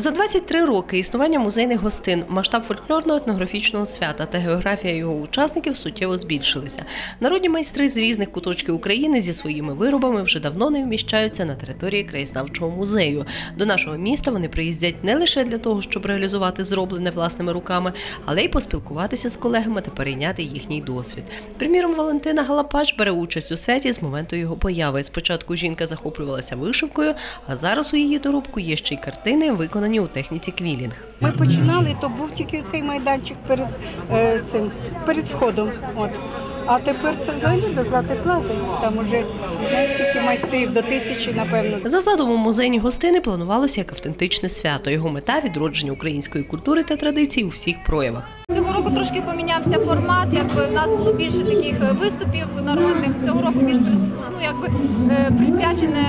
За 23 роки існування музейних гостин, масштаб фольклорно-етнографічного свята та географія його учасників суттєво збільшилися. Народні майстри з різних куточків України зі своїми виробами вже давно не вміщаються на території краєзнавчого музею. До нашого міста вони приїздять не лише для того, щоб реалізувати зроблене власними руками, але й поспілкуватися з колегами та перейняти їхній досвід. Приміром, Валентина Галапач бере участь у святі з моменту його появи. Спочатку жінка захоплювалася вишивкою, а зараз у її доробку є ще й картини, виконані у техніці квілінг. Ми починали, то був тільки цей майданчик перед е, цим перед входом. От. А тепер це взагалі до Злати Плази. Там уже знаю, скільки майстрів до тисячі, напевно. За задумом музейні гостини планувалося як автентичне свято. Його мета відродження української культури та традицій у всіх проявах. Цього року трошки помінявся формат, якби в нас було більше таких е, виступів народних. Цього року більш ну, якби, е, присвячене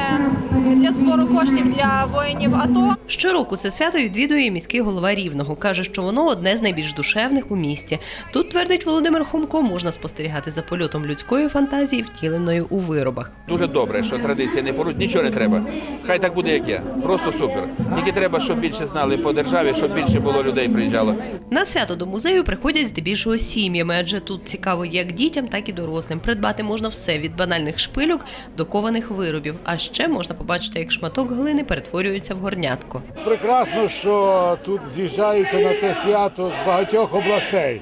збору коштів для воїнів АТО. Щороку це свято відвідує міський голова Рівного. Каже, що воно одне з найбільш душевних у місті. Тут, твердить Володимир Хомко, можна спостерігати за польотом людської фантазії, втіленої у виробах. Дуже добре, що традиція не поруть, нічого не треба. Хай так буде, як є. Просто супер. Тільки треба, щоб більше знали по державі, щоб більше було людей приїжджало. На свято до музею приходять здебільшого сім'ями, адже тут цікаво як дітям, так і дорослим. Придбати можна все від банальних шпильок до кованих виробів. А ще можна побачити, як шматок глини перетворюється в горнятко. Прекрасно, що тут з'їжджаються на це свято з багатьох областей.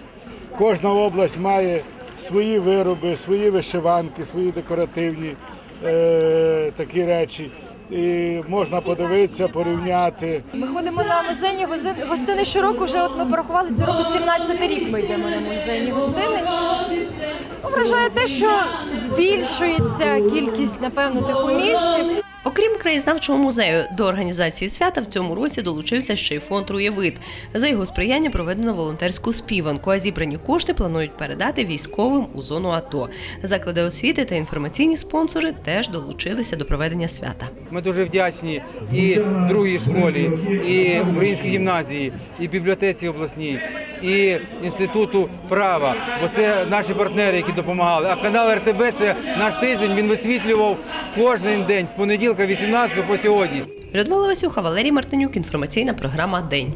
Кожна область має свої вироби, свої вишиванки, свої декоративні е, такі речі. І можна подивитися, порівняти. Ми ходимо на музейні гостини щороку. Вже от ми порахували цього року 17 рік. Ми йдемо на музейні гостини. Вражає те, що збільшується кількість, напевно, тих умільців. Окрім краєзнавчого музею, до організації свята в цьому році долучився ще й фонд Руєвид. За його сприяння проведено волонтерську співанку, а зібрані кошти планують передати військовим у зону АТО. Заклади освіти та інформаційні спонсори теж долучилися до проведення свята. Ми дуже вдячні і другій школі, і українській гімназії, і бібліотеці обласній, і інституту права, бо це наші партнери, які допомагали. А канал РТБ це наш тиждень. Він висвітлював кожен день з понеділка, 18 по сьогодні. Людмила Васюха, Валерій Мартинюк. Інформаційна програма День.